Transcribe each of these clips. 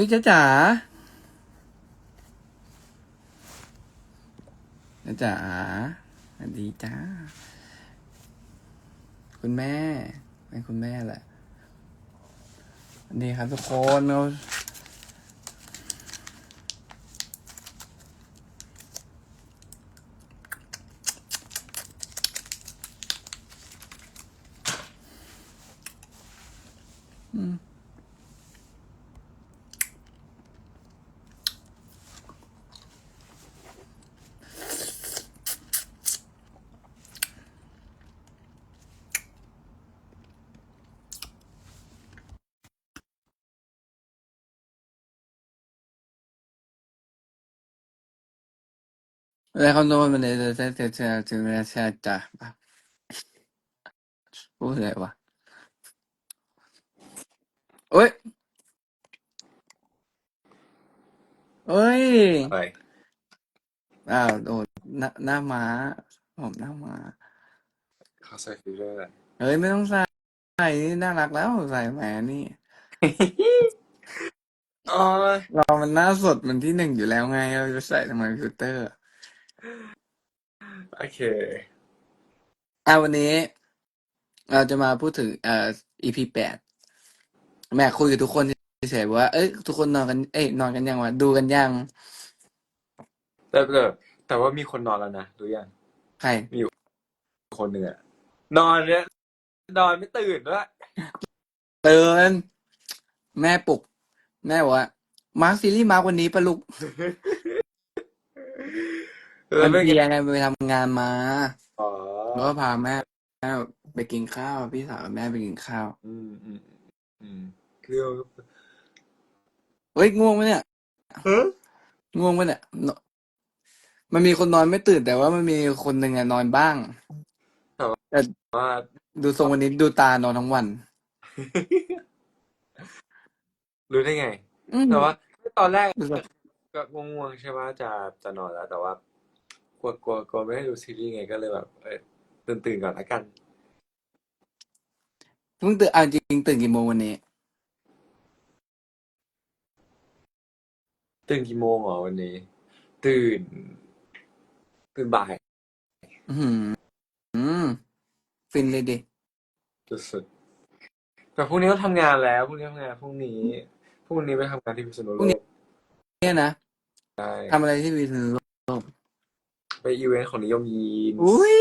อุ้ยจ้าจ๋าจ้าจ๋าสวัสดีจ้า คุณแม่เป็นคุณแม่แหละสวัสดีครับทุกคนเรา แล้วเขาโน้นมันเลยจะจะจะจะจะจะจะพูดอะไรวะโอ้ยเอ้ย อะไรอ้าวโดนหน้าหน้าม้าผมหน้าม้าเขาใส่ฟิลเลอร์ เฮ้ย ไม่ต้องใส่ใส่นี่น่ารักแล้วใส่แหมนี่ อ๋อเรามันหน้าสดมันที่หนึ่งอยู่แล้วไง เราจะใส่ทำไมฟิลเตอร์ โอเค อะวันนี้ เราจะมาพูดถึงเอ่อ EP แปดแม่คุยกับทุกคนเฉยๆว่า เอ้ยทุกคนนอนกันเอ้ยนอนกันยังวะดูกันยังแต่แต่แต่ว่ามีคนนอนแล้วนะรู้ยังใครคนหนึ่งอะนอนเนี่ยนอนไม่ตื่นด้วยเตือนแม่ปลุก แม่บอกว่ามาร์คซีรีส์มาร์ควันนี้ปะลูกแล้ มัวนเป็นเพไงลียไงไปทำงานมาอ๋อแล้วก็พาแม่แม่ไปกินข้าว พี่สาวกับแม่ไปกินข้าว อืมอืมอืมเรื่องเฮ้ยง่วงไหมเนี่ยเฮ้ยง่วงไหมเนี่ยนมันมีคนนอนไม่ตื่นแต่ว่ามันมีคนหนึ่งอะนอนบ้างแต่ว่าดูทรงวันนี้ดูตานอนทั้งวัน รู้ได้ไงอืมแต่ว่าตอนแรกดูแบบก็ง่วงๆใช่ไหมจะจะนอนแล้วแต่ว่า กลัวกลัวกลัวไม่ได้ดูซีรีส์ไงก็เลยแบบเออตื่นตื่นก่อนละกันเพิ่งตื่นเอาจริงตื่นกี่โมงวันนี้ ตื่นกี่โมงเหรอวันนี้ ตื่น ตื่นบ่ายอือหืออืมฟินเลยดิ สุดๆแต่พรุ่งนี้ก็ทำงานแล้วพรุ่งนี้ทำงานพรุ่งนี้พรุ่งนี้ไปทำงานที่พิษณุพโลรุ่งนี้ กเนี่ยนะใช่ทำอะไรที่วีทโลก ไปอีเวนต์ของนิยมยีนส์อุ้ย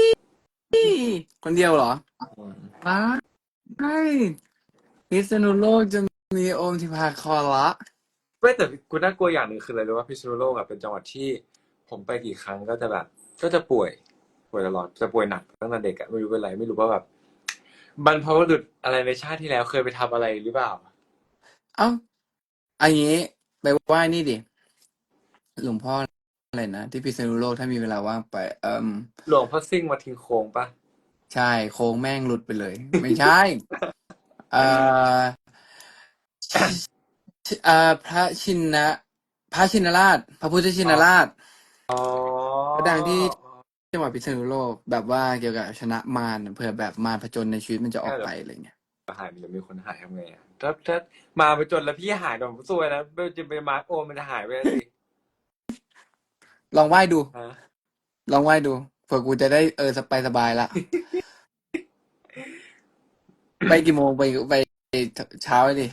คนเดียวเหรออืมว้าใช่พิษณุโลกจะมีโอมทิพาคอละไม่แต่กูน่ากลัวอย่างหนึ่งคืออะไรรู้ว่าพิษณุโลกอะเป็นจังหวัดที่ ผมไปกี่ครั้งก็จะแบบ ก็จะป่วย ป่วยตลอดจะป่วยหนักตั้งแต่เด็กอะไม่รู้เป็นไรไม่รู้ว่าแบบบรรพบุรุษอะไรในชาติที่แล้วเคยไปทำอะไรหรือเปล่า เอ้าอันนี้ไปไหว้นี่ดิหลวงพ่อ อะไรนะที่พิษณุโลกถ้ามีเวลาว่างไป เอ่มหลวงพ่อซิ่งมาทิ้งโค้งปะใช่โค้งแม่งหลุดไปเลย ไม่ใช่ เอ่อเอ่อพระชินนะพระชินราช พระพุทธชินราชอ๋อก็ดังที่จังหวัดพิษณุโลกแบบว่าเกี่ยวกับชนะมารเผื่อแบบมารผจญในชีวิตมันจะออกไปอะไรเงี้ยหายหรือมีคนหายทำไงอะถ้าถ้ามาไปจนแล้วพี่หายโดนผมซวยนะไม่จะไปมาร์คโอมมันจะหายไปแล้วสิ ลองไหว้ดูฮะลองไหว้ดูเผื่อกูจะได้เออสบายสบายละ ไปกี่โมงไปไปเช้าเลยดิ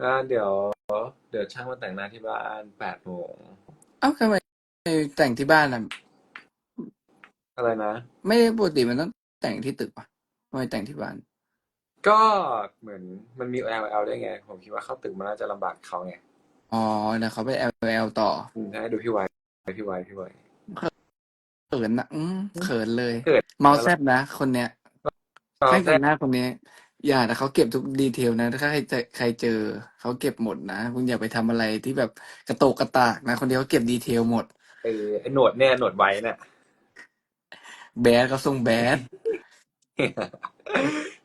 แล้วเดี๋ยว เดี๋ยวช่างมาแต่งหน้าที่บ้านแปดโมงเอ้าทำไมแต่งที่บ้านอะ อะไรนะ ไม่ได้ปกติมันต้องแต่งที่ตึกปะทำไมแต่งที่บ้าน ก็เหมือนมันมี L L ได้ไง ผมคิดว่าเข้าตึกมันน่าจะลำบากเขาไงอ๋อเดี๋ยวเขาไป LL ต่อ อืมให้ดูพี่ไว พี่ไวพี่ไวเขินนะอืมเขินเลย เขิน เมาแซบนะ คนเนี้ยตอนช่างแรแต่กงหน้าคนนี้ อย่าแต่เขาเก็บทุกดีเทลนะ ถ้าใครเจอใครเจอเขาเก็บหมดนะคุณอย่าไปทำอะไรที่แบบกระโตกกระตากนะ คนเดียวเขาเก็บดีเทลหมดไอ้ไอ้หนวดเนี่ยหนวดไว้เนี่ย แบดเขาทรงแบด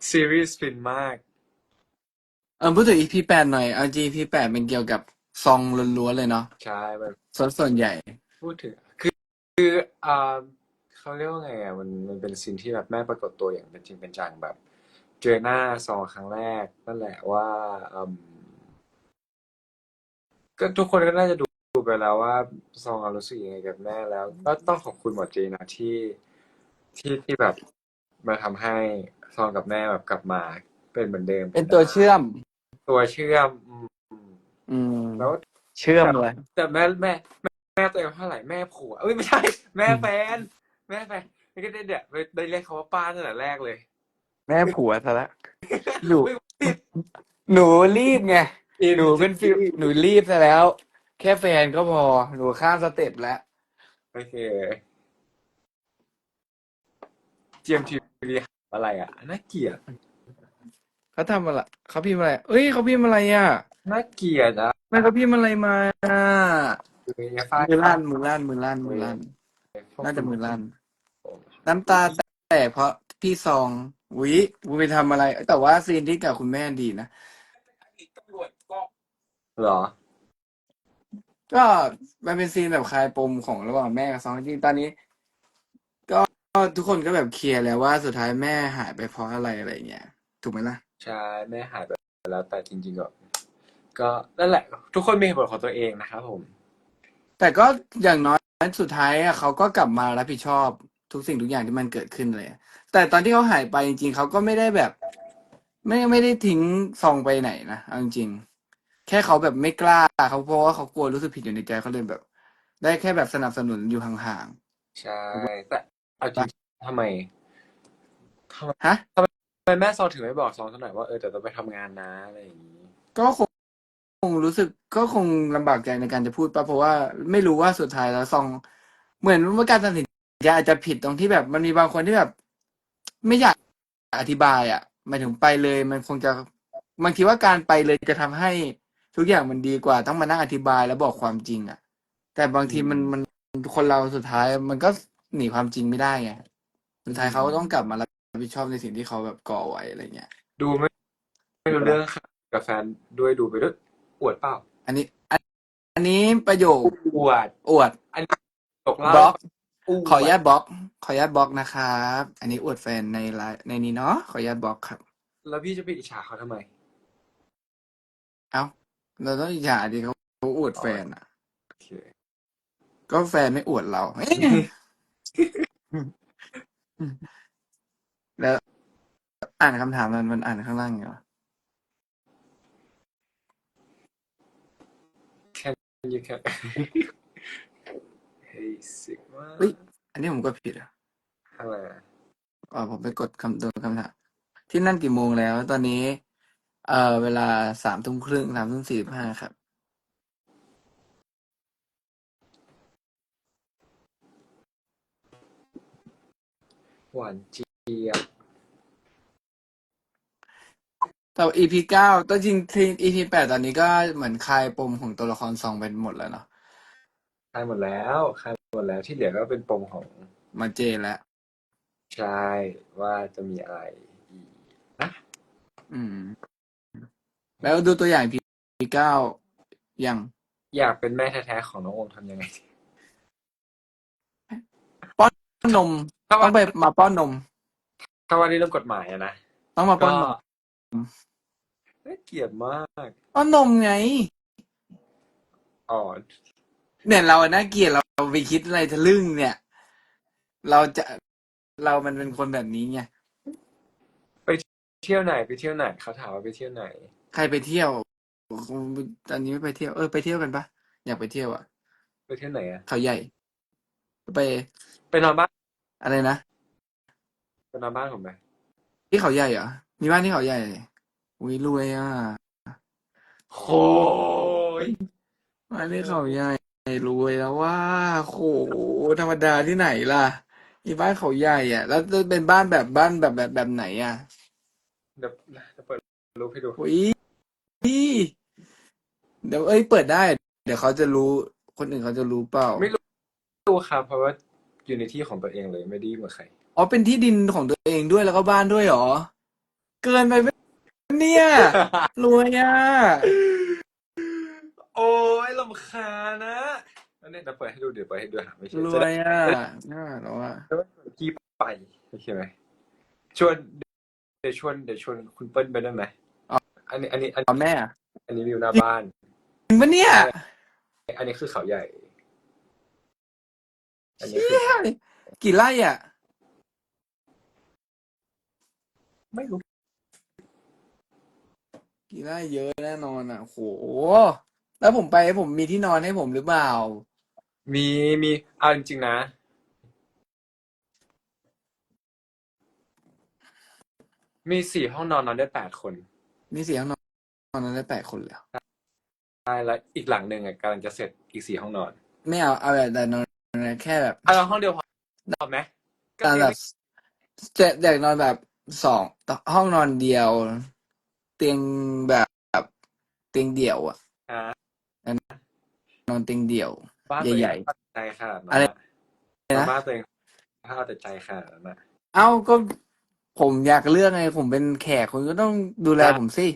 ซีรีส์ฟินมาก เออพูดถึง EP แปดหน่อยเอาจริง EP แปดเป็นเกี่ยวกับซองล้วนๆเลยเนาะใช่มัน ส่วนส่วนใหญ่ พูดถึงคือคืออ่าเขาเรียกว่าไงอะมันมันเป็นซีนที่แบบแม่ปรากฏตัวอย่างเป็นจริงเป็นจังแบบ เจอหน้าซองครั้งแรกนั่นแหละว่าอืมก็ทุกคนก็น่าจะดูดูไปแล้วว่าซองรู้สึกยังไงกับแม่แล้ว ก็ต้องขอบคุณหมอจีนะที่ที่ที่แบบมาทำให้ซองกับแม่แบบกลับมา เป็นเหมือนเดิมเป็นตัวเชื่อม ตัวเชื่อมอืมอืมแล้วเชื่อมเลย แต่แม่แม่ แม่แม่ตัวเองเท่าไหร่แม่ผัวเอ้ยไม่ใช่ แม่แฟน แม่แฟนไม่ก็ได้เดี๋ยวได้เรียกเขาว่าป้าตั้งแต่แรกเลย แม่ผัวซะละหนูไม่ผิดหนูรีบไงหนูเป็นฟิลหนูรีบซะแล้ว แค่แฟนก็พอ หนูข้ามสเต็ปแล้วโอเคเจียมทีวีอะไรอะน่าเกลียดเขาทำอะไรเขาพิมพ์อะไรเอ้ยเขาพิมพ์อะไรอะน่าเกลียดอะแม่เขาพิมพ์อะไรมาอ ย่าฟาดมือลั่นมือลั่นมือลั่นมือลั่นน่าจะมือลั่น น้ำตาแตกเพราะพี่ซองวิวูไปทำอะไร แต่ว่าซีนที่กับคุณแม่ดีนะเหรอ ก็มันเป็นซีนแบบคลายปมของระหว่างแม่กับซองจริงๆตอนนี้ ก็ทุกคนก็แบบเคลียร์แล้วว่าสุดท้ายแม่หายไปเพราะอะไรอะไรเงี้ยถูกไหมล่ะใช่แม่หายไปแล้วแต่จริง ๆ ก็ ก็นั่นแหละ ทุกคนมีเหตุผลของตัวเองนะครับผม แต่ก็อย่างน้อยสุดท้ายอะเขาก็กลับมารับผิดชอบทุกสิ่งทุกอย่างที่มันเกิดขึ้นเลยแต่ตอนที่เขาหายไปจริงๆเขาก็ไม่ได้แบบ ไม่ไม่ได้ทิ้งซองไปไหนนะเอาจริงๆแค่เขาแบบไม่กล้าเขาเพราะว่าเขากลัวรู้สึกผิดอยู่ในใจเขาเลยแบบ ได้แค่แบบสนับสนุนอยู่ห่างใช่แต่เอาจริงๆทำไมทำไมๆฮะ ทำไมแม่ซองถึงไม่บอกซองสักหน่อยว่าเออแต่ต้องไปทำงานนะอะไรอย่างนี้ ก็คงค งรู้สึกก็คงลำบากใจในการจะพูดปะเพราะว่าไม่รู้ว่าสุดท้ายแล้วซองเหมือนว่าการตัดสินใจอาจจะผิดตรงที่แบบมันมีบางคนที่แบบ ไม่อยากอธิบายอะหมายถึงไปเลย มันคงจะบางทีว่าการไปเลยจะทำให้ทุกอย่างมันดีกว่า ต้องมานั่งอธิบายแล้วบอกความจริงอะ แต่บางทีมันมันคนเราสุดท้าย มันก็หนีความจริงไม่ได้ไงสุดท้ายเขาก็ต้องกลับมารับผิดชอบในสิ่งที่เขาแบบก่อไว้อะไรเงี้ย ดูไม่ไม่รู้เรื่องค่ะกับแฟนด้วยดูไปด้วยอ วดเปล่า อันนี้อันอันนี้ประโยคอวด อวดอันนี้ตกเล่าบล็อกอวดขออนุญาตบล็อก ขออนุญาตบล็อกนะครับ อันนี้อวดแฟนในไลน์ในนี้เนาะ ขออนุญาตบล็อกครับ แล้วพี่จะไปอิจฉาเขาทำไม เอ้า เราต้องอิจฉาดิเขาเขาอวดแฟนอะ โอเค ก็แฟนไม่อวดเราแล้วอ่านคำถามมันมันอ่านข้างล่างไงวะ you can เฮ้ยสิกมากเฮ้ย อันนี้ผมก็ผิดอะอะไรอะอ๋อผมไปกดคำตัวคำถามที่นั่นกี่โมงแล้ว ตอนนี้ เอ่อ เวลาสามทุ่มครึ่งสามทุ่มสี่สิบห้าครับ หวานเจี๊ยบ แต่ EP เก้าตัวจริงที EP แปดตอนนี้ก็เหมือนคลายปมของตัวละครซองไปหมดแล้วเนาะคลายหมดแล้วคลายหมดแล้วที่เหลือก็เป็นปมของมาเจแล้วชายว่าจะมีอะไรอีกนะอืม แล้วดูตัวอย่าง EP เก้ายังอยากเป็นแม่แท้ๆของน้องโอมทำยังไงป้อนนมถ้าต้วัอนงไปมาป้อนนม ถ้าวันนี้เริ่มกฎหมายอะนะต้องมาป้ก็อนนม น่าเกลียดมากป้อนนมไง อ่อน เนี่ยเราน่าเกลียดเราไปคิดอะไรทะลึ่งเนี่ย เราจะเรามันเป็นคนแบบนี้ไงเที่ยวไหนไปเที่ยวไหนเขาถามว่าไปเที่ยวไหน ใครไปเที่ยวตอนนี้ไม่ไปเที่ยวเออไปเที่ยวกันปะอยากไปเที่ยวอะ ไปเที่ยวไหนอะเขาใหญ่ ไปไปนอนบ้านอะไรนะไปนอนบ้านผมไหมที่เขาใหญ่เหรอ มีบ้านที่เขาใหญ่ อุ้ยรวยอะโอ้ยบ้านที่เขาใหญ่รวยแล้วว่าโหธรรมดาที่ไหนล่ะมีบ้านเขาใหญ่อะ แล้วจะเป็นบ้านแบบบ้านแบบแบบแบบไหนอะเดี๋ยวจะเปิดรูปให้ดูอุ้ยเดี๋ยวเอ้ยเปิดได้ เดี๋ยวเขาจะรู้ คนอื่นเขาจะรู้เปล่า ไม่รู้ดูครับเพราะว่าอยู่ในที่ของตัวเองเลยไม่ได้ยุ่งกับใคร อ๋อเป็นที่ดินของตัวเองด้วยแล้วก็บ้านด้วยเหรอ เกินไปไหมเนี่ย รวยอะ โอ้ยลำคาญนะอันนี้เดี๋ยวเปิดให้ดูเดี๋ยวเปิดให้ดูหาไม่ใช่รจะวได้ยอะน่าหรอวะจะได้ชวนกี้ไปโอเคไหมชวนเดี๋ยวชวนเดี๋ยวชวนคุณเปิ้ลไปได้ไหมอันนี้อันนี้อันเอาแม่อะอันนี้วิวหน้าบ้าน จริงปะเนี่ยใช่อันนี้คือเขาใหญ่ อันนี้คือ กี่ไร่อะ ไม่รู้ กี่ไร่เยอะแน่นอนอะโหแล้วผมไปผมมีที่นอนให้ผมหรือเปล่า มีมีเอาจริงๆนะ มีสี่ห้องนอนนอนได้แปดคน มีเสียงนอนนอนได้แปดคนเลยเหรอใช่แล้วอีกหลังหนึ่งอะกำลังจะเสร็จอีกสี่ห้องนอนไม่เอาเอาแบบแต่นอนแค่แบบเอาห้องเดียวพอพอไหมก็การเตียแบงบจะอยากนอนแบบสองห้องนอนเดียว เตียงแบบเตียงเดี่ยวอะอ่านอนเตียงเดี่ยว บ้านตัวเองใหญ่เข้าใจขนาดนั้นอะไรอะนะบ้านตัวเองถ้าเอาแต่ใจขนาดนั้นอะเอ้าก็ผมอยากเลือกไง ผมเป็นแขกคุณก็ต้องดูแลผมสิ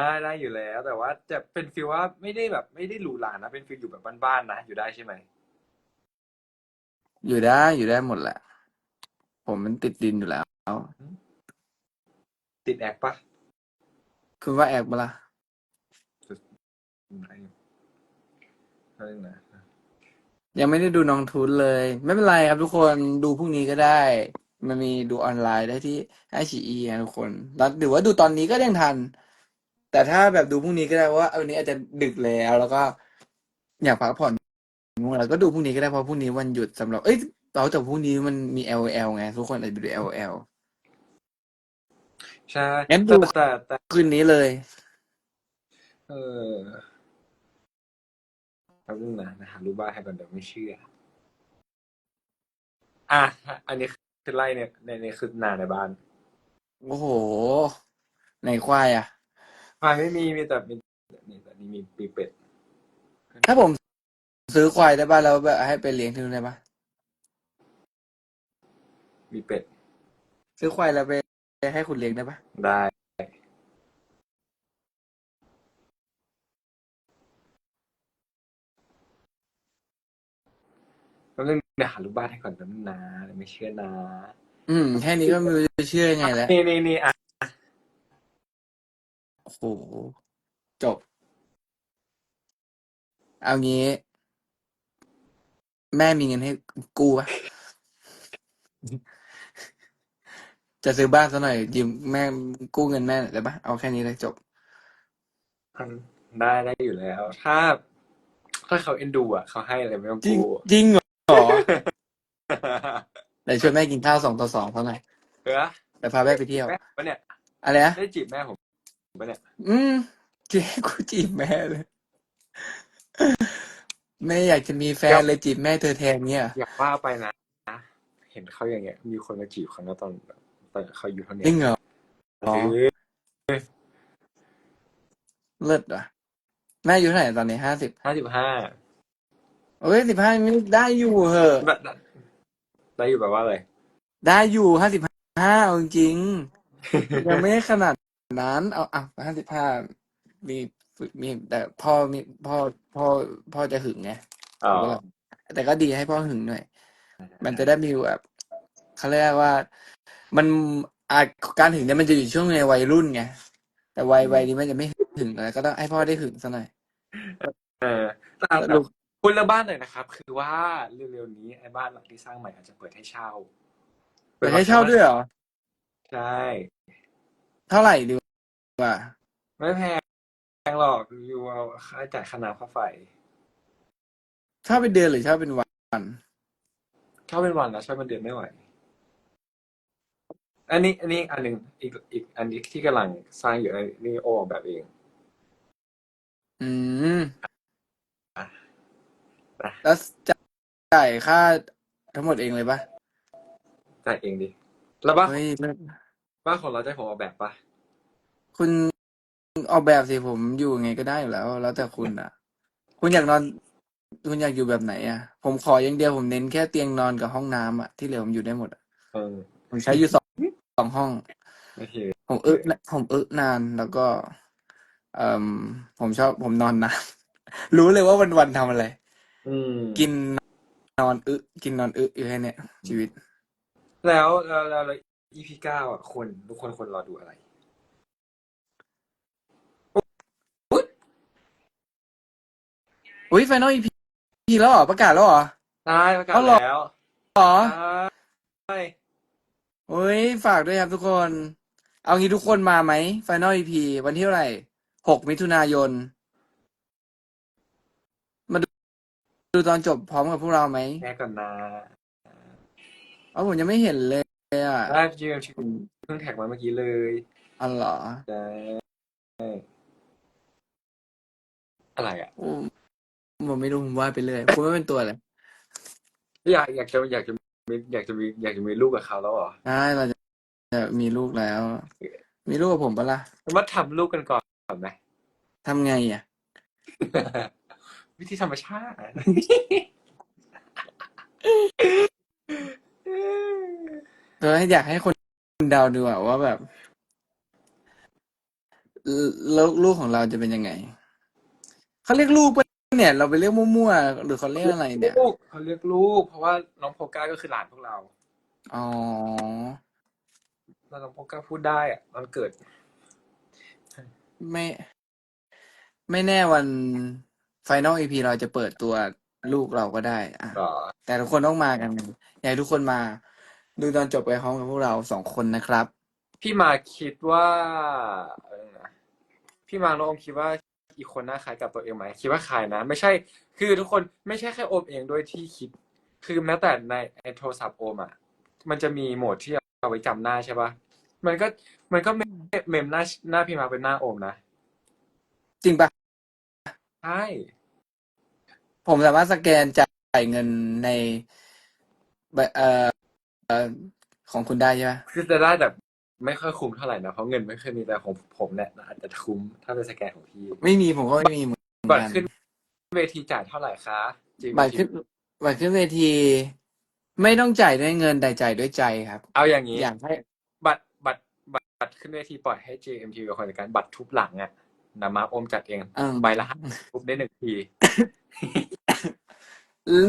ได้ได้อยู่แล้ว แต่ว่าจะเป็นฟีลว่าไม่ได้แบบไม่ได้หรูหรานะ เป็นฟีลอยู่แบบบ้านๆนะ อยู่ได้ใช่ไหมอยู่ได้อยู่ได้หมดแหละ ผมมันติดดินอยู่แล้ว ติดแอคปะ คุณว่าแอกปะล่ะได้อยู่นั่นนะยังไม่ได้ดูน้องทุนเลย ไม่เป็นไรครับทุกคนดูพรุ่งนี้ก็ได้ มันมีดูออนไลน์ได้ที่ไอชีอีนะทุกคนแล้วหรือว่าดูตอนนี้ก็ยังทัน แต่ถ้าแบบดูพรุ่งนี้ก็ได้เพราะว่าวันนี้อาจจะดึกแล้ว แล้วก็อยากพักผ่อนง่วงแล้วก็ดูพรุ่งนี้ก็ได้เพราะพรุ่งนี้วันหยุดสำหรับเอ้ยเราแต่พรุ่งนี้มันมี LOL ไงทุกคนอาจจะไปดู LOL ใช่งั้นดูแต่แต่แต่คืนนี้เลย เออแป๊บนึงนะนะหารูปบ้านให้ก่อนเดี๋ยวไม่เชื่อ อะ อันนี้คือไล่เนี่ยในในคือนาในบ้าน โอ้โหไหนควายอะอ่าไม่มีมีแต่มีนี่แต่นี่มีมีเป็ด ถ้าผมซื้อควายได้ป่ะแล้วแบบให้ไปเลี้ยงที่นู่นได้ป่ะมีเป็ด ซื้อควายแล้วไป ให้คุณเลี้ยงได้ป่ะได้ แป๊บนึงเดี๋ยวหารูปบ้านให้ก่อนแป๊บนึงนะเดี๋ยวไม่เชื่อนะ อืม แค่นี้ก็ไม่รู้จะเชื่อยังไงแล้วนี่นี่นี่อะโอ้โหจบ เอางี้ แม่มีเงินให้กู้ปะ จะซื้อบ้านซะหน่อยยืมแม่กู้เงินแม่หน่อยได้ปะเอาแค่นี้เลยจบ ได้ได้อยู่แล้ว ถ้าถ้าเขาเอ็นดูอะเขาให้อะไรไม่ต้องจริงกู้ จริงเหรอเดี๋ยวชวนแม่กินข้าวสองต่อสองเท่าไหร่เออแต่พาแม่ไปเที่ยว แม่ปะเนี่ย อะไรนะได้จีบแม่ผมปะเนี่ย อืมเจ๊กูจีบแม่เลย แม่อยากจะมีแฟนเลยจีบแม่เธอแทนเนี่ย อยากว่าไปนะ เห็นเขาอย่างเงี้ย มีคนมาจีบเขาแล้วตอน ตอนเขาอยู่เท่านี้จริงเหรออ๋อเออเลิศว่ะแม่อายู่เท่าไหร่ตอนนี้ห้าสิบห้าสิบห้าเอ้ยสิบห้าไม่ได้อยู่เหอะ ได้อยู่แบบว่าอะไรได้อยู่ห้าสิบห้าจริงๆยังไม่ขนาดนั้น เอาอะห้าสิบห้ามีฝึกมีแต่พ่อมีพ่อพ่อพ่อจะหึงไง อ๋อแต่ก็ดีให้พ่อหึงหน่อย มันจะได้มีแบบ เขาเรียกว่า มันอาจการหึงเนี่ยมันจะอยู่ช่วงในวัยรุ่นไงแต่วัยวัยนี้มันจะไม่หึงอะไรก็ต้องให้พ่อได้หึงซะหน่อยเออแต่แล้วลูกคุณละบ้านหน่อยนะครับ คือว่าเร็วๆนี้ไอ้บ้านหลังที่สร้างใหม่อาจจะเปิดให้เช่า เปิดให้เช่าด้วยเหรอใช่เท่าไหร่ดีกว่า ไม่แพงแพงหรอกอยู่เอาค่าจ่ายค่าน้ำค่าไฟเช่าเป็นเดือนหรือเช่าเป็นวันเช่าเป็นวันนะเช่าเป็นเดือนไม่ไหว อันนี้ อันนี้อันหนึ่งอีกอีกอันนี้ที่กำลังสร้างอยู่อันนี้โอออกแบบเองอืมอะแล้วจ่ายค่าทั้งหมดเองเลยปะจ่ายเองดิแล้วบ้านเฮ้ยเลิศบ้านของเราจะให้ผมออกแบบปะคุณออกแบบสิผมอยู่ไงก็ได้อยู่แล้ว แล้วแต่คุณอะ คุณอยากนอน คุณอยากอยู่แบบไหนอะ ผมขออย่างเดียวผมเน้นแค่เตียงนอนกับห้องน้ำอะที่เหลือผมอยู่ได้หมดอะเออ ผมใช้อยู่สอง สองห้อง โอเคผมอึนะผมอึนานแล้วก็ เอ่มผมชอบผมนอนนาน รู้เลยว่าวันวันๆทำอะไร อืมกินนอนอึกินนอนอึอยู่แค่เนี้ยชีวิต แล้วแล้วแล้วแล้ว EP เก้าอะคนทุกคนคนรอดูอะไร อุ้ย Final EP พีแล้วเหรอประกาศแล้วเหรอ ได้ประกาศเอาเหรอ แล้วเหรอใช่ โอ้ยฝากด้วยครับทุกคน เอางี้ทุกคนมาไหม Final EP วันที่เท่าไหร่หกมิถุนายน มาดูดูตอนจบพร้อมกับพวกเราไหมแม่ก่อนนะเอาผมยังไม่เห็นเลยอะได้จริงๆเพิ่งแท็กมาเมื่อกี้เลยอ๋อเหรอได้อะไรอะ โอ้ผมไม่รู้ผมว่าดไปเลยคุณไม่เป็นตัวเลย อยากอยากจะอยากจะ มีอยากจะมีอยากจะมีลูกกับเขาแล้วเหรอใช่เราจะจะมีลูกแล้ว มีลูกกับผมปะล่ะมาทำลูกกันก่อนไหม ทำไงอะ วิธีธรรมชาติ เอออยากให้คนเดาดูอะว่าแบบแล้วลูกของเราจะเป็นยังไง เขาเรียกลูกปะ เนี่ย เราไปเรียกมั่วๆหรือเขาเรียกอะไรเนี่ย ลูกเขาเรียกลูก เพราะว่าน้องโพก้าก็คือหลานพวกเราอ๋อ แล้วน้องโพก้าพูดได้อะตอนเกิด ไม่ ไม่แน่วันไฟนอลอีพีเราจะเปิดตัวลูกเราก็ได้อะก็แต่ทุกคนต้องมากันอยากให้ทุกคนมา ดูตอนจบไปพร้อมกับพวกเราสองคนนะครับ พี่มาคิดว่าเออนะพี่มาแล้วอมคิดว่า อีกคนหน้าคล้ายกับตัวเองไหมคิดว่าคล้ายนะ ไม่ใช่ คือทุกคนไม่ใช่แค่โอมเองด้วยที่คิด คือแม้แต่ในในโทรศัพท์โอมอะมันจะมีโหมดที่เอาไว้จำหน้าใช่ปะมันก็มันก็เมมเมมหน้าหน้าพี่มาเป็นหน้าโอมนะจริงปะใช่ผมสามารถสแกนจ่ายเงินในแบบเอ่อเอ่อของคุณได้ใช่ไหมคือจะได้แบบ ไม่ค่อยคุ้มเท่าไหร่นะเพราะเงินไม่เคยมีแต่ของผมเนี่ยอาจจะคุ้มถ้าเป็นสแกนของพี่ไม่มีผมก็ไม่มีเหมือนบัตรกันขึ้นเวทีจ่ายเท่าไหร่คะจริงบัตรขึ้นบัตรขึ้นเวที ไม่ต้องจ่ายด้วยเงินแต่จ่ายด้วยใจครับ เอาอย่างนี้อยากให้บัตรบัตรบัตรบัตรขึ้นเวทีปล่อยให้ JMT เป็นคนจัดการบัตรทุบหลังอะนะมาอมจัดเองอืมใบละห้าทุบได้หนึ่งที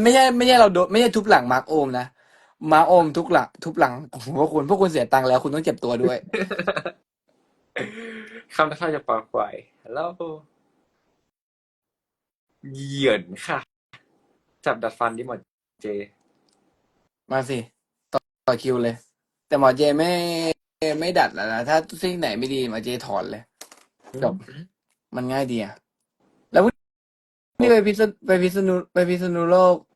ไม่ใช่ไม่ใช่เราโดนไม่ใช่ทุบหลังมาร์กโอมนะ มาร์กโอมทุบหลังทุบหลังผมว่าคุณพวกคุณเสียตังค์แล้วคุณต้องเจ็บตัวด้วยคำทักทายจากปากควายฮัลโหลเหยียนค่ะ จับดัดฟันที่หมดเจ มาสิ ต่อต่อคิวเลย แต่หมอเจไม่ไม่ดัดแล้วนะถ้าสิ่งไหนไม่ดีหมอเจถอนเลยจบมันง่ายดีอะแล้ววันนี่ไปพิษณุไปพิษณุไปพิษณุโลกคุณ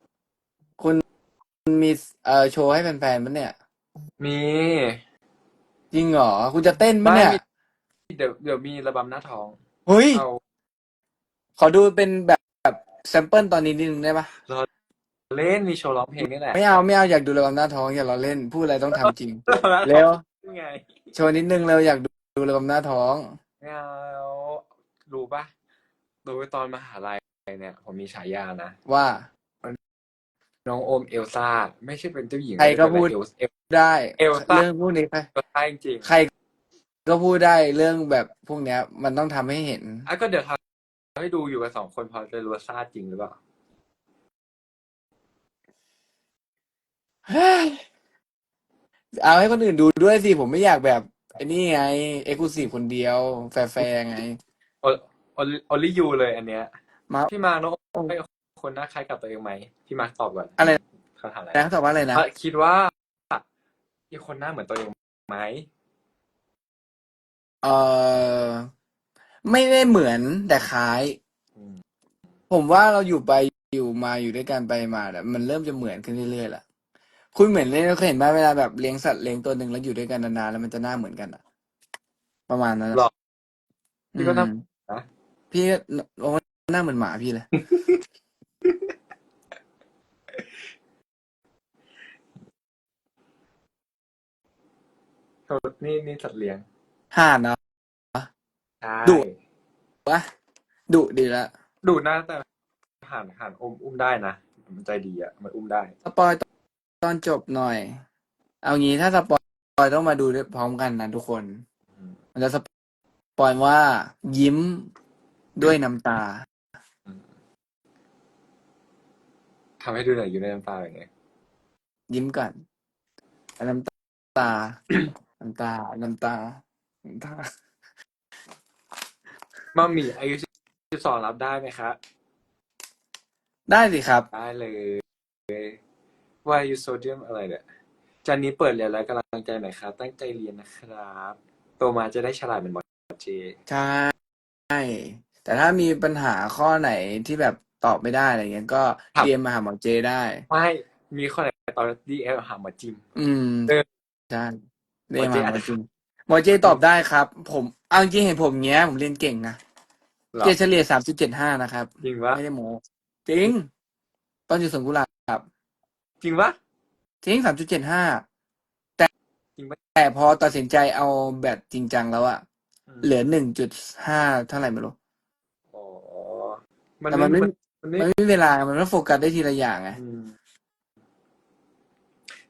มีเอ่อโชว์ให้แฟนๆมั้ยเนี่ย มีจริงเหรอคุณจะเต้นมั้ยเนี่ยเดี๋ยวเดี๋ยวมีระบำหน้าท้องเฮ้ยเอาขอดูเป็นแบบแบบแซมเปิลตอนนี้นิดนึงได้ปะเล่นมีโชว์ร้องเพลงนี่แหละไม่เอาไม่เอาอยากดูระบำหน้าท้องอย่าเราเล่นพูดอะไรต้องทำจริงเร็วนี่ไงโชว์นิดนึงเร็วอยากดูดูระบำหน้าท้องไม่เอารู้ปะรู้ตอนมหาลัยเนี่ย ผมมีฉายานะว่า น้องโอมเอลซ่าไม่ใช่เป็นเจ้าหญิงใครก็พูดเอลเอลได้เอลซ่าเรื่องพวกนี้ใครซ่าจริงใครก็พูดได้เรื่องแบบพวกเนี้ย มันต้องทำให้เห็นๆอะก็เดี๋ยวทำให้ดูอยู่กันสองคนพอจะรู้ว่าซ่าจริงหรือเปล่าเฮ้ยเอาให้คนอื่นดูด้วยสิ ผมไม่อยากแบบไอ้นี่ไง เอ็กซ์คลูซีฟคนเดียว แฟร์ๆไงโอโอลิยูเลยอันเนี้ยมาพี่มาร์คน้องโอมให้ คนหน้าคล้ายกับตัวเองไหมพี่มาร์คตอบก่อนอะไรเขาถามอะไรนะตอบว่าอะไรนะอะคิดว่ามีคนหน้าเหมือนตัวเองไหมเออไม่ได้เหมือนแต่คล้ายอืมผมว่าเราอยู่ไปอยู่มาอยู่ด้วยกันไปมาเนี่ยมันเริ่มจะเหมือนขึ้นเรื่อยๆแหละคุณเหมือนเล่นเคยเห็นไหมเวลาแบบเลี้ยงสัตว์เลี้ยงตัวหนึ่งแล้วอยู่ด้วยกันนานๆแล้วมันจะหน้าเหมือนกันอะประมาณนั้นอะหรอพี่ก็หน้าอืมนะพี่โอ้หน้าเหมือนหมาพี่เลย นี่นี่สัตว์เลี้ยงห่านเนาะ ใช่ดุ วะดุดีละดูหน้าแต่ห่านห่านอุ้มอุ้มได้นะมันใจดีอะ มันอุ้มได้ สปอยตอนจบหน่อย เอางี้ถ้าสปอยต้องมาดูด้วยพร้อมกันนะทุกคนอืมมันจะสปอยว่ายิ้มด้วยน้ำตา ทำให้ดูหน่อยอยู่ในน้ำตาอย่างไงยิ้มก่อนน้ำตา น้ำตา น้ำตา น้ำตามัมมี่อายุสิบสองรับได้ไหมครับ ได้สิครับ ได้เลย Why you sodium อะไรเนี่ยจันนี้เปิดเรียนแล้วกำลังใจหน่อยครับ ตั้งใจเรียนนะครับ โตมาจะได้ฉลาดเหมือนหมอเจ ใช่ แต่ถ้ามีปัญหาข้อไหนที่แบบ ตอบไม่ได้อะไรเงี้ยก็ครับ เรียนมาหาหมอเจได้ ไม่มีข้อไหนตอนดีเอลหาหมอจิม อืมเออใช่เรียนหมอเจมาหาหมอาจอจะจริงหมอเจตอบได้ครับ ผมเอาจริงๆเห็นผมเงี้ย ผมเรียนเก่งนะหรอเกรดเฉลี่ยสามจุดเจ็ดห้านะครับ จริงปะไม่ได้โม้จริง ตอนอยู่สวนกุหลาบจริงปะจริงสามจุดเจ็ดห้าจริงปะ แต่พอตัดสินใจเอาแบบจริงจังแล้วอะอืมเหลือหนึ่งจุดห้าเท่าไหร่ไม่รู้ อ๋อมันแต่มันไม่มั นไม่มันไม่มีเวลา มันไม่โฟกัสได้ทีละอย่างไงอืม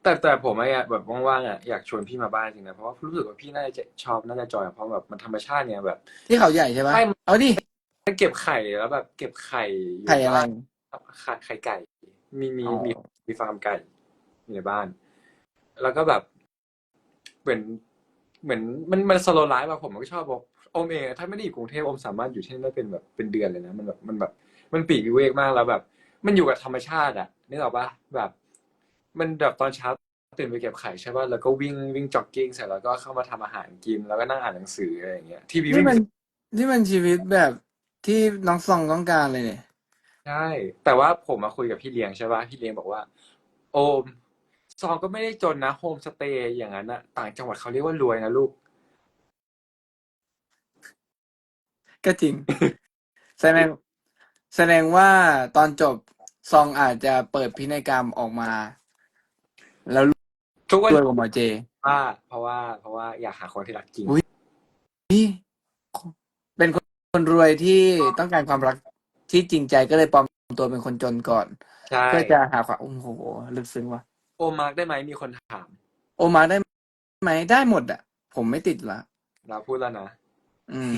แต่แต่ผมอะแบบว่างๆอะอยากชวนพี่มาบ้านจริงนะเพราะว่ารู้สึกว่าพี่น่าจะชอบน่าจะจอยเพราะแบบมันธรรมชาติเนี่ยแบบ ที่เขาใหญ่ใช่ปะไม่ เอาดิถ้าเก็บไข่แล้วแบบเก็บไข่อยู่ไข่อะไร บ้านไข่ไข่ไก่ มีมีอ๋อ มีมีฟาร์มไก่อยู่ในบ้าน แล้วก็แบบเหมือนเหมือนมันมันสโลไลฟ์อะผมก็ชอบบอกโอมเองถ้าไม่ได้อยู่กรุงเทพโอมสามารถอยู่ที่นั่นได้เป็นแบบเป็นเดือนเลยนะ มันแบบมันแบบ มันปีกวิเวกมากแล้วแบบ มันอยู่กับธรรมชาติอะนึกออกปะแบบ มันแบบตอนเช้าตื่นไปเก็บไข่ใช่ป่ะแล้วก็วิ่งวิ่งจ็อกกิ้งเสร็จแล้วก็เข้ามาทำอาหารกินแล้วก็นั่งอ่านหนังสืออะไรอย่างเงี้ยที่พี่นี่วิ่งมันนี่มันชีวิตแบบที่น้องซองต้องการเลยเนี่ยใช่แต่ว่าผมมาคุยกับพี่เลี้ยงใช่ป่ะพี่เลี้ยงบอกว่า โอมซองก็ไม่ได้จนนะโฮมสเตย์อย่างนั้นอะต่างจังหวัดเขาเรียกว่ารวยนะลูก ก็จริงแสดง แสดงว่าตอนจบซองอาจจะเปิดพินัยกรรมออกมา แล้วทุกวันรวยกว่าหมอเจ ว่าเพราะว่าเพราะว่าอยากหาคนที่รักจริง อุ๊ย นี่เป็นคนคนรวยที่ต้องการความรักที่จริงใจก็เลยปลอมตัวเป็นคนจนก่อน ใช่เพื่อจะหาความโอ้โหลึกซึ้งว่ะโอมมาร์กได้ไหมมีคนถาม โอมาได้ไหมได้หมดอะ ผมไม่ติดละเราพูดแล้วนะ อืม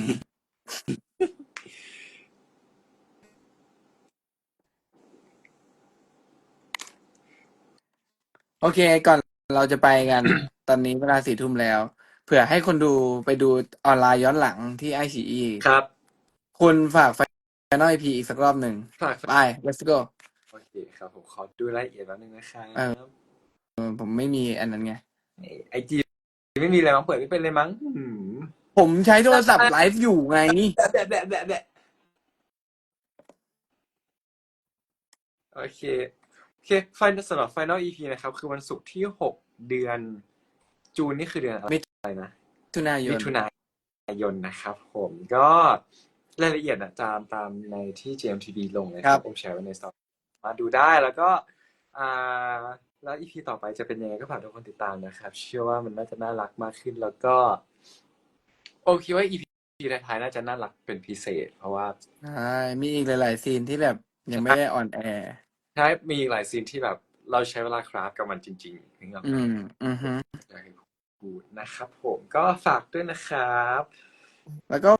โอเค ก่อนเราจะไปกัน ตอนนี้เวลาสี่ทุ่มแล้ว เผื่อให้คนดูไปดูออนไลน์ย้อนหลังที่ไอซีอีครับ คุณฝากไฟนอลพีอีกสักรอบหนึ่งฝากไป let's go โอเคครับ ผมขอดูรายละเอียดแป๊บนึงนะครับเออ เออผมไม่มีอันนั้นไง ไอจีไม่มีอะไรมั้งเปิดไม่เป็นเลยมั้งอืมผมใช้โทรศัพท์ไลฟ์อยู่ไงแบะแบะแบะแบะโอเค โอเคไฟสำหรับ Final EP นะครับ คือวันศุกร์ที่หกเดือน จูนนี่คือเดือนอะไรนะทุนายนมิถุนายนนะครับผมก็รายละเอียดนะตามตามในที่ GMTV ลงเลยคครัรับบผมแชร์ไว้ในสตอรี่มาดูได้แล้วก็อ่าแล้วอีพีต่อไปจะเป็นยังไงก็ฝากทุกคนติดตามนะครับ เชื่อว่ามันน่าจะน่ารักมากขึ้นแล้วก็ โอเคว่าอีพีท้ายๆน่าจะน่ารักเป็นพิเศษ เพราะว่าใช่มีอีกหลาย ๆ ซีนที่แบบยังไม่ได้ออนแอร์ ใช่มีอีกหลายซีนที่แบบ เราใช้เวลาคราฟกับมันจริงๆนึกออกไหมอืมอือฮึอยากให้พูดนะครับ ผมก็ฝากด้วยนะครับ แล้วก็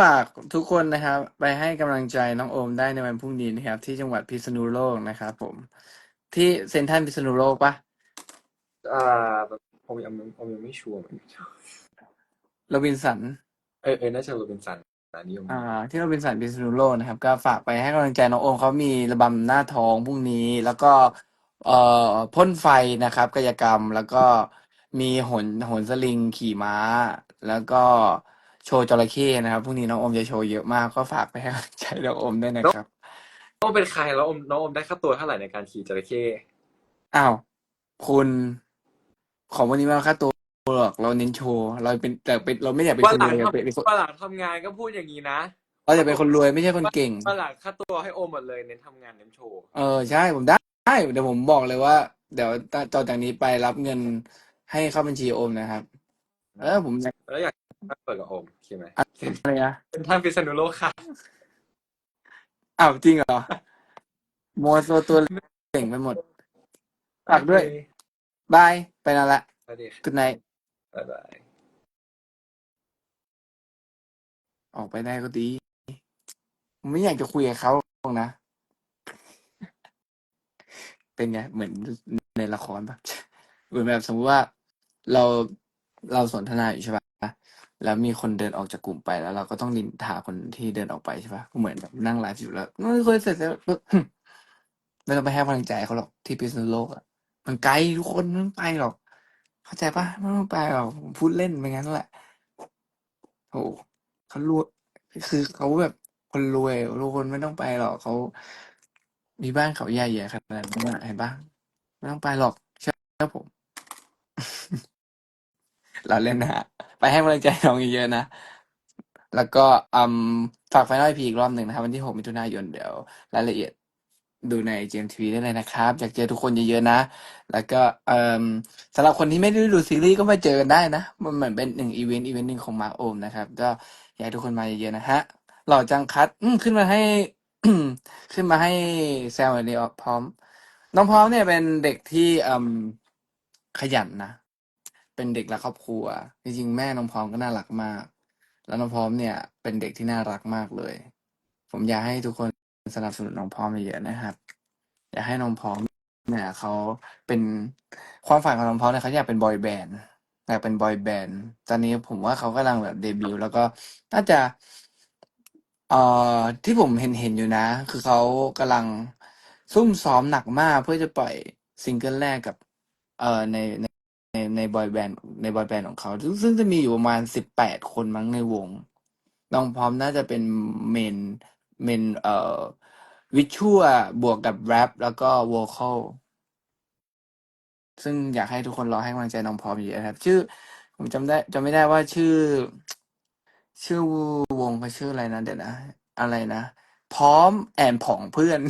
ฝากทุกคนนะครับ ไปให้กำลังใจน้องโอมได้ในวันพรุ่งนี้นะครับ ที่จังหวัดพิษณุโลกนะครับผม ที่เซ็นทรัลพิษณุโลกปะอ่าแบบผมยังผมยังไม่ชัวร์เหมือนกันโรบินสัน เออเออน่าจะโรบินสัน นะนิยมอ่า ที่โรบินสันพิษณุโลกนะครับ ก็ฝากไปให้กำลังใจน้องโอมเขามีระบำหน้าท้องพรุ่งนี้ แล้วก็ เอ่อพ่นไฟนะครับ กายกรรมแล้วก็มีโหนโหนสลิงขี่ม้า แล้วก็โชว์จระเข้นะครับพรุ่งนี้น้องโอมจะโชว์เยอะมากก็ฝากไปให้กำลังใจน้องโอมด้วยนะครับน้องเป็นใครแล้วอมน้องอมได้ค่าตัวเท่าไหร่ในการขี่จระเข้อ้าวคุณของวันนี้ไมาค่าตัว หรอกเราเน้นโชว์เราเป็นแต่เป็นเราไม่อยากเป็นวันคนหลัรงวยอยากเป็นเป็นคนวันหลังทำงานก็พูดอย่างนี้นะเราอยากเป็นคนรวยไม่ใช่คนเก่งวันหลังค่าตัวให้อมหมดเลยเน้นทำงานเน้นโชว์ เออใช่ผมได้ได้เดี๋ยวผมบอกเลยว่า เดี๋ยวต่อจากนี้ไปรับเงินให้เข้าบัญชีโอมนะครับ เออผมอยากแล้วอยากเปิดกับอมใช่ไหมอะไรนะเป็นท่านพิษณุโลกค่ะอ้าวจริงเหรอโมโซตัวเก่งไปหมดฝากด้วยบายไปนั่นละ สวัสดีค่ะกุดไน บ๊ายบาย ออกไปได้ก็ดีผมไม่อยากจะคุยกับเขาหรอกนะ เป็นไง เหมือนในละครปะเหมือนแบบสมมติว่าเราเราสนทนาอยู่ใช่ปะแล้วมีคนเดินออกจากกลุ่มไปแล้ว เราก็ต้องนินทาคนที่เดินออกไปใช่ปะก็เหมือนแบบนั่งไลฟ์อยู่แล้วไม่คุยเสร็จแล้วไม่ต้องไปให้กำลังใจเขาหรอกที่พิษณุโลกอะมันไกลทุกคนไม่ต้องไปหรอก เข้าใจปะไม่ต้องไปหรอกผมพูดเล่นไปงั้นแหละโอ้เขารวยคือเขาแบบคนรวยทุกคนไม่ต้องไปหรอกเขามีบ้านเขาใหญ่ๆขนาดนั้นอะเห็นปะไม่ต้องไปหรอกเชื่อผม เราเล่นนะฮะไปให้กำลังใจน้องเยอะๆนะ แล้วก็อืมฝากไฟนอลพีอีกรอบหนึ่งนะครับ วันที่ 6 มิถุนายนเดี๋ยว รายละเอียด ดูใน GMTV ได้เลยนะครับ อยากเจอทุกคนเยอะๆนะ แล้วก็เอ่มสำหรับคนที่ไม่ได้ดูซีรีส์ก็มาเจอกันได้นะ มันเหมือนเป็นหนึ่งอีเวนต์อีเวนต์หนึ่งของมาร์คโอมนะครับ ก็อยากให้ทุกคนมาเยอะๆนะฮะ หล่อจังคัดอืมขึ้นมาให้ ขึ้นมาให้แซวเลยพร้อม น้องพร้อมเนี่ยเป็นเด็กที่อืมขยันนะ เป็นเด็กรักครอบครัว จริงๆ แม่น้องพร้อมก็น่ารักมาก แล้วน้องพร้อมเนี่ย เป็นเด็กที่น่ารักมากเลย ผมอยากให้ทุกคน สนับสนุนน้องพร้อมเยอะๆนะครับ อยากให้น้องพร้อมเนี่ยเขาเป็นความฝันของน้องพร้อมเนี่ยเขาอยากเป็นบอยแบนด์อยากเป็นบอยแบนด์ตอนนี้ผมว่าเขากำลังแบบเดบิวต์แล้วก็น่าจะ เอ่อที่ผมเห็นเห็นอยู่นะ คือเขากำลังซุ่มซ้อมหนักมากเพื่อจะปล่อยซิงเกิลแรกกับ เอ่อในในในในบอยแบนด์ในบอยแบนด์ของเขาซึ่งซึ่งจะมีอยู่ประมาณสิบแปดคนมั้งในวงน้องพร้อมน่าจะเป็นเมน เมนเอ่อวิชวลบวกกับแรปแล้วก็ว o ค a l ซึ่งอยากให้ทุกคนรอให้กำลังใจน้องพร้อมเยอะครับ ชื่อ ผมจำได้จำไม่ได้ว่าชื่อ ชื่อวงเขาชื่ออะไรนะเดี๋ยวนะ อะไรนะ พร้อมแอนผองเพื่อน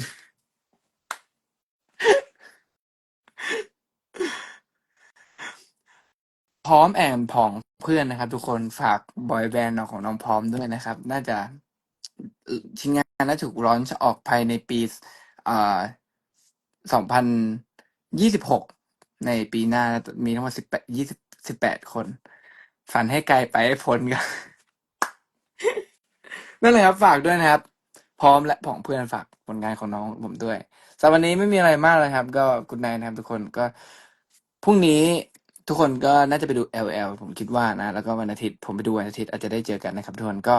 พร้อมแอนผองเพื่อนนะครับ ทุกคนฝากบอยแบนด์ของน้องพร้อมด้วยนะครับ น่าจะ ชิ้นงานน่าจะถูกร้อนจะออกภายในปีอ่าสองพันยี่สิบหกในปีหน้ามีทั้งหมดสิบแปดยี่สิบสิบแปดคน ฝันให้ไกลไปให้พ้นกัน นั่นเลยครับฝากด้วยนะครับ พร้อมและผองเพื่อนฝากผลงานของน้องผมด้วยสำหรับวันนี้ไม่มีอะไรมากเลยครับ ก็กุดไนนะครับทุกคนก็พรุ่งนี้ทุกคนก็น่าจะไปดู LL ผมคิดว่านะ แล้วก็วันอาทิตย์ผมไปดูวันอาทิตย์อาจจะได้เจอกันนะครับทุกคนก็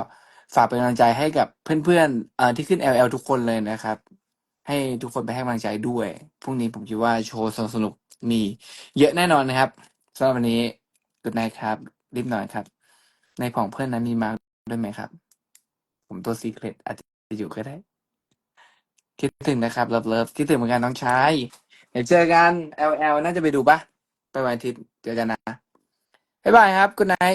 ฝากเป็นกำลังใจให้กับเพื่อนๆเอ่อที่ขึ้น LL ทุกคนเลยนะครับ ให้ทุกคนไปให้กำลังใจด้วยพรุ่งนี้ผมคิดว่าโชว์สนุกๆมีเยอะแน่นอนนะครับสำหรับวันนี้กุดไนครับ รีบหน่อยครับ ในผองเพื่อนนั้นมีมาด้วยไหมครับ ผมตัวซีเครตอาจจะอยู่ก็ได้ คิดถึงนะครับเลิฟเลิฟคิดถึงเหมือนกันน้องชายเดี๋ยวเจอกัน LL น่าจะไปดูปะไปวันอาทิตย์เจอกันนะบ๊ายบายครับ good night